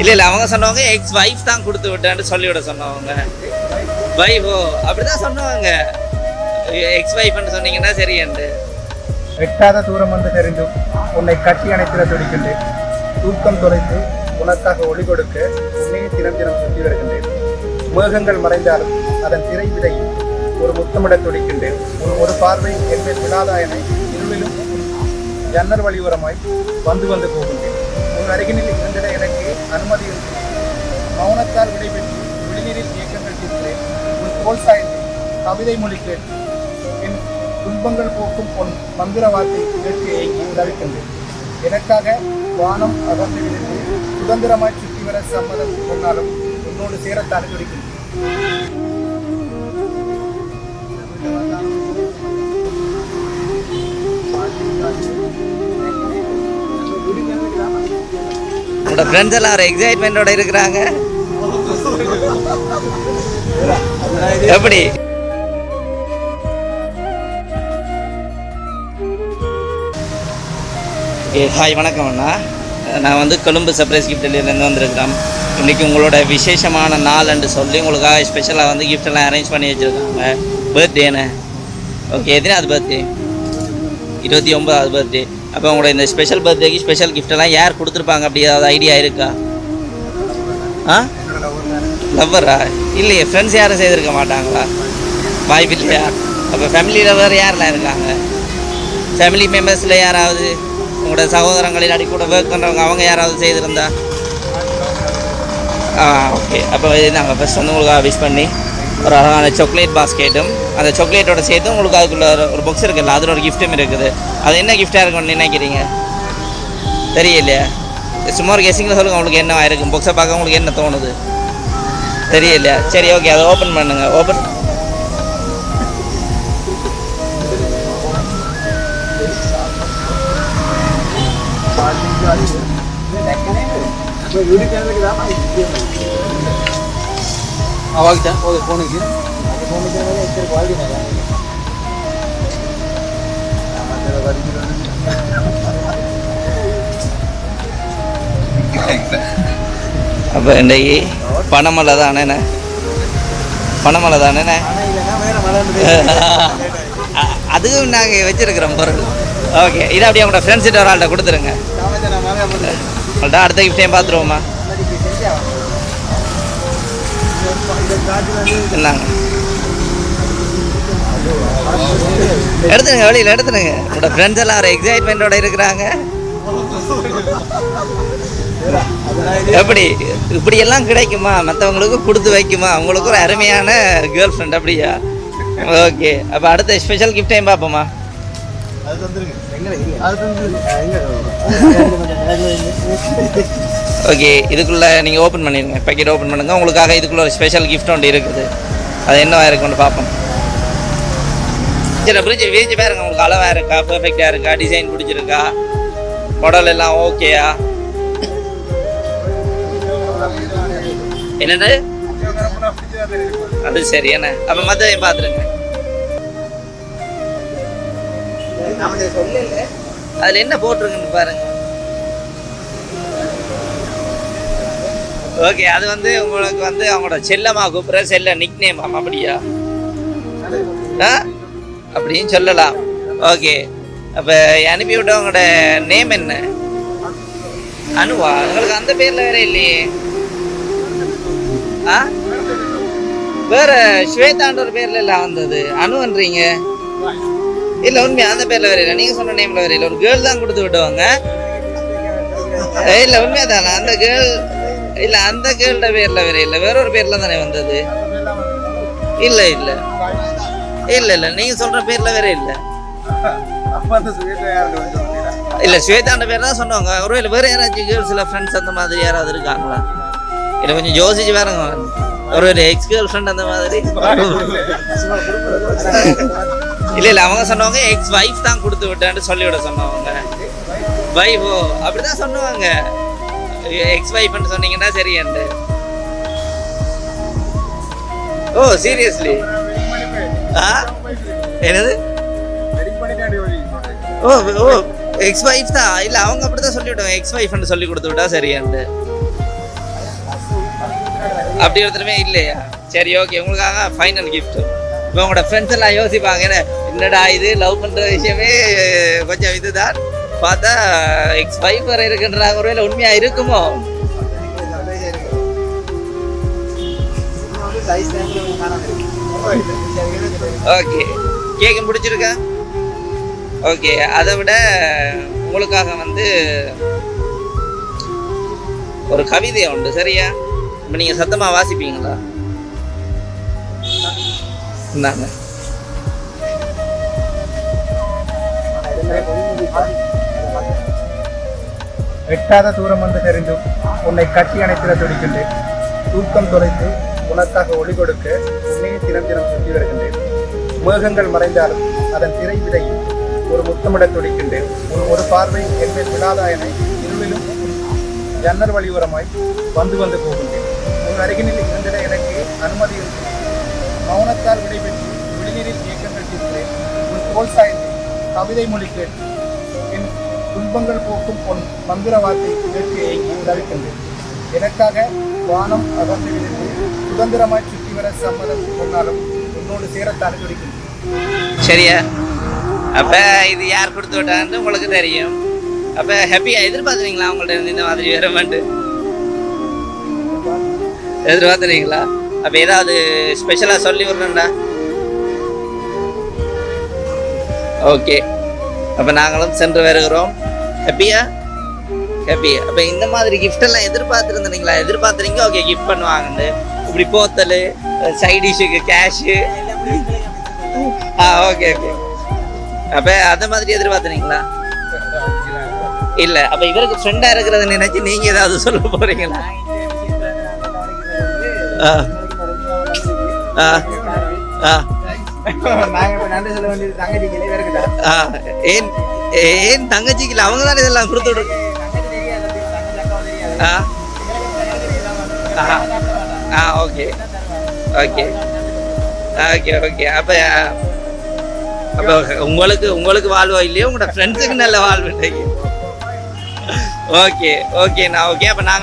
இல்ல இல்ல அவங்க சொன்னவங்க எக்ஸ் வைஃப் தான் கொடுத்து விட்டேன்னு சொல்லிவிட சொன்னவங்க. வைஃபோ அப்படிதான் சொன்னவங்க. எக்ஸ் வைஃப்னு சொன்னீங்கன்னா என்று எட்டாத தூரம் வந்து தெரிந்தும் உன்னை கட்டி அணைத்திட துடிக்கின்றேன். தூக்கம் தொலைத்து உனக்காக ஒளி கொடுக்க உன்னையே தினம் தினம் சுற்றி வருகின்றேன். மேகங்கள் மறைந்தாலும் அதன் திரை விதையில் ஒரு முத்தமிட துடிக்கின்றேன். ஒரு ஒரு பார்வை என்மேல் விழாதாயனை இருளிலும் ஜன்னல் வழியோரமாய் வந்து வந்து போகின்றேன். உன் அருகினில் இருந்திட எனக்கு மௌனத்தால் விடைபெற்று விழிநீரில் இயக்கங்கள் தீர்க்கிறேன் உன் தோல் சாய்ந்து கவிதை மொழிக்கிறேன் என் துன்பங்கள் போக்கும் பொன் மந்திர வார்த்தை கேட்டு ஏங்கி தவிக்கின்றேன் எனக்காக வானம் அகன்று விழுந்து சுதந்திரமாய் சுற்றி வர சம்மதம் சொன்னாலும் உன்னோடு சேரத்தான் துடிக்கின்றேன். உங்களோட ஃப்ரெண்ட்ஸ் எல்லாம் ஒரு எக்ஸைட்மெண்ட்டோட இருக்கிறாங்க. எப்படி? ஹாய் வணக்கம் அண்ணா. நான் வந்து கொழும்பு சர்ப்ரைஸ் கிஃப்ட்லேருந்து வந்திருக்கிறேன். இன்றைக்கி உங்களோட விசேஷமான நாள் சொல்லி உங்களுக்காக ஸ்பெஷலாக வந்து கிஃப்டெல்லாம் அரேஞ்ச் பண்ணி வச்சுருக்காங்க. பர்த்டேன்னு ஓகே எத்தனாவது பர்த்டே இருபத்தி ஒன்பதாவது பர்த்டே அப்போ உங்களோட இந்த ஸ்பெஷல் பர்த்டேக்கு ஸ்பெஷல் கிஃப்டெல்லாம் யார் கொடுத்துருப்பாங்க? அப்படி ஏதாவது ஐடியா இருக்கா? ஆ? லவ்வரா இல்லையே ஃப்ரெண்ட்ஸ் யாரும் செய்திருக்க மாட்டாங்களா? வாய்ப்பு இல்லையா? அப்போ ஃபேமிலியில் வேறு யாரெல்லாம் இருக்காங்க? ஃபேமிலி மெம்பர்ஸில் யாராவது? உங்களோட சகோதரங்களில் அடி கூட ஒர்க் பண்ணுறவங்க அவங்க யாராவது செய்திருந்தா? ஆ ஓகே அப்போ நாங்கள் ஃபஸ்ட் வந்து உங்களுக்கு விஷ் பண்ணி ஒரு அழகான சாக்லேட் பாஸ்கெட்டும் அந்த சாக்லேட்டோட சேர்த்து உங்களுக்கு அதுக்குள்ள ஒரு- ஒரு பாக்ஸ் இருக்குல்ல அதில் ஒரு கிஃப்ட்டும் இருக்குது. அது என்ன கிஃப்டாக இருக்கும்னு நினைக்கிறீங்க? தெரியலையா. சும்மா ஒரு கெஸிங்கில் சொல்லுங்கள் உங்களுக்கு என்ன ஆயிருக்கும். பாக்ஸை பார்க்க உங்களுக்கு என்ன தோணுது? தெரியலையா. சரி ஓகே அதை ஓப்பன் பண்ணுங்க. ஓப்பன் ಅವಾಗ ಹೋಗಿ ಫೋನಿಗೆ ಫೋನಿಗೆ ಹೆಚ್ಚು ಕ್ವಾಲಿಟಿ அப்போ இன்றைக்கு பணமலை தானேண்ணே பணமலை தானேண்ணே அ- அதுவும் நாங்கள் வச்சிருக்கிறோம் பொருள் ஓகே இதை அப்படியே உங்களோட ஃப்ரெண்ட்ஸ்கிட்ட ஒரு ஆள்கிட்ட கொடுத்துருங்க உங்கள்கிட்ட அடுத்த கிஃப்டையும் பார்த்துருவோமா என்னங்க எடுத்துருங்க வெளியில் எடுத்துருங்க உங்களோட ஃப்ரெண்ட்ஸ் எல்லாம் ஒரு எக்ஸைட்மெண்ட்டோட இருக்கிறாங்க. எப்படி? இப்படி எல்லாம் கிடைக்குமா? மற்றவங்களுக்கு கொடுத்து வைக்குமா? அவங்களுக்கு ஒரு அருமையான கேர்ள் ஃப்ரெண்ட் அப்படியா? ஓகே. அப்போ அடுத்த ஸ்பெஷல் கிஃப்டையும் பார்ப்போமா? ஓகே இதுக்குள்ளே நீங்கள் ஓப்பன் பண்ணிடுங்க பேக்கெட் ஓப்பன் பண்ணுங்கள் உங்களுக்காக இதுக்குள்ள ஒரு ஸ்பெஷல் கிஃப்ட் ஒன்று இருக்குது. அது என்ன இருக்குன்னு பார்ப்போம். சரி பிரிஞ்சு விரிஞ்சு பாருங்க. உங்களுக்கு அளவாக இருக்கா? பர்ஃபெக்டாக இருக்கா? டிசைன் பிடிச்சிருக்கா? உடல் எல்லாம் ஓகேயா என்னது? அது சரி என்ன? அப்போ மற்றதையும் பார்த்துருங்க. அதில் என்ன போட்டிருக்குன்னு பாருங்க. ஓகே அது வந்து உங்களுக்கு வந்து அவங்களோட செல்லமாக கூப்பிட்ற செல்ல நிக் நேம் அப்படியா? ஆ? அப்படின்னு சொல்லலாம். ஓகே அப்போ அனுப்பி விட்டவங்களோட நேம் என்ன? அனுவா உங்களுக்கு அந்த பேரில் வேற இல்லையே. ஆ? வேற ஸ்வேதான்ற ஒரு பேர்ல இல்லை வந்தது. அனுன்றீங்க இல்ல உண்மையா அந்த பேர்ல வேற இல்லை. நீங்க சொன்ன நேம்ல வேற இல்லை. ஒரு கேர்ள் தான் கொடுத்து விடுவாங்க ஏய், இல்ல உண்மையா தானே அந்த கேர்ள் இல்ல அந்த கேள்ட பேர்ல வேற இல்ல. வேற ஒரு பேர்ல தானே வந்தது? இல்ல இல்ல. இல்ல இல்ல. நீங்க சொல்ற பேர்ல வேற இல்ல. இல்ல ஸ்வேதாண்ட பேர் தான் சொன்னவங்க ஒருவேளை வேற யாராச்சும் கேர்ள்ஸ்ல ஃப்ரெண்ட்ஸ் அந்த மாதிரி யாராவது இருக்காங்களா? இல்ல கொஞ்சம் யோசிச்சு பாருங்க. ஒரு ஒரு எக்ஸ் கேர்ள் ஃப்ரெண்ட் அந்த மாதிரி. இல்ல இல்ல. அவங்க சொன்னவங்க எக்ஸ் வைஃப் தான் கொடுத்து விட்டான்னு சொல்லிவிட சொன்னவங்க. வைஃபோ அப்படிதான் சொன்னவங்க எக்ஸ் வைஃப்னு சொன்னீங்கன்னா சரியண்டு ஓ சீரியஸ்லி ஆ? என்னது? ஓ ஓ எக்ஸ் வைஃப் தான். இல்லை அவங்க அப்படிதான் தான் விடுவாங்க. எக்ஸ் வைஃப்னு சொல்லி கொடுத்து விட்டா சரியாண்டு அப்படி ஒருத்தருமே இல்லையா? சரி ஓகே உங்களுக்காக ஃபைனல் கிஃப்ட் இப்போ உங்களோட ஃப்ரெண்ட்ஸ் எல்லாம் யோசிப்பாங்க என்ன என்னடா இது லவ் பண்ணுற விஷயமே கொஞ்சம் இதுதான். பார்த்தா எக்ஸ் ஃபைவ் வரை இருக்குன்றாங்க ஒருவேளை உண்மையாக இருக்குமோ? ஓகே கேக்கு பிடிச்சிருக்கா ஓகே அதை விட உங்களுக்காக வந்து ஒரு கவிதை உண்டு. சரியா? இப்போ நீங்கள் சத்தமாக வாசிப்பீங்களா? இந்தாங்க. எட்டாத தூரம் வந்து தெரிந்தும் உன்னை கட்டி அணைத்திட துடிக்கின்றேன். தூக்கம் தொலைத்து உனக்காக ஒளி கொடுக்க உன்னையே தினம் தினம் சுற்றி வருகின்றேன். மேகங்கள் மறைந்தாலும் அதன் திரை விதையில் ஒரு முத்தமிட துடிக்கின்றேன். உன் ஒரு பார்வை என்மேல் விழாதாயனை என ஜன்னர் ஜன்னல் வழியோரமாய் வந்து வந்து போகின்றேன். உன் அருகினில் இருந்திட எனக்கு அனுமதி இருக்கு மௌனத்தால் விடைபெற்று விழிநீரில் இயக்கங்கள் தீர்க்கிறேன். உன் தோல் சாய்ந்து கவிதை மொழி கேட்டு துன்பங்கள் போக்கும் பொன் மந்திர வார்த்தை கேட்டு ஏங்கி தவிக்கின்றேன் எனக்காக வானம் அகர்ந்து விழுந்து சுதந்திரமாய் சுற்றி வர சம்மதம் சொன்னாலும் உன்னோடு சேரத்தான் துடிக்கின்றேன் சரியா? அப்போ இது யார் கொடுத்து விட்டான்னு உங்களுக்கு தெரியும். அப்போ ஹாப்பியாக எதிர்பார்த்துறீங்களா உங்கள்ட்ட இருந்து இந்த மாதிரி வரமாட்டு எதிர்பார்த்துறீங்களா அப்போ ஏதாவது ஸ்பெஷலாக சொல்லி விட்றேன்டா ஓகே அப்போ நாங்களும் சென்று வருகிறோம். ஹாப்பியா ஹாப்பி அப்போ இந்த மாதிரி எல்லாம் எதிர்பார்த்துருந்தீங்களா? எதிர்பார்த்துறீங்க ஓகே கிஃப்ட் பண்ணுவாங்கன்னு. இப்படி போத்தல் சைட் டிஷ்ஷுக்கு கேஷு ஆ ஓகே ஓகே அப்போ அந்த மாதிரி எதிர்பார்த்துறீங்களா இல்லை. அப்போ இவருக்கு ஃப்ரெண்டாக இருக்கிறத நினைச்சு நீங்கள் ஏதாவது சொல்ல போகிறீங்களா ஆ. ஆ. ஆ. ஏன்? ஏன் தங்கச்சிக்கு இல்லை அவங்க தானே இதெல்லாம் கொடுத்து விடு. ஆ? ஆ ஆ ஓகே ஓகே ஓகே ஓகே அப்போ அப்போ உங்களுக்கு உங்களுக்கு வாழ்வா இல்லையோ? உங்களோட ஃப்ரெண்ட்ஸுக்கு நல்ல வாழ்வு இன்றைக்கு ஓகே ஓகேண்ணா ஓகே அப்போ நாங்கள்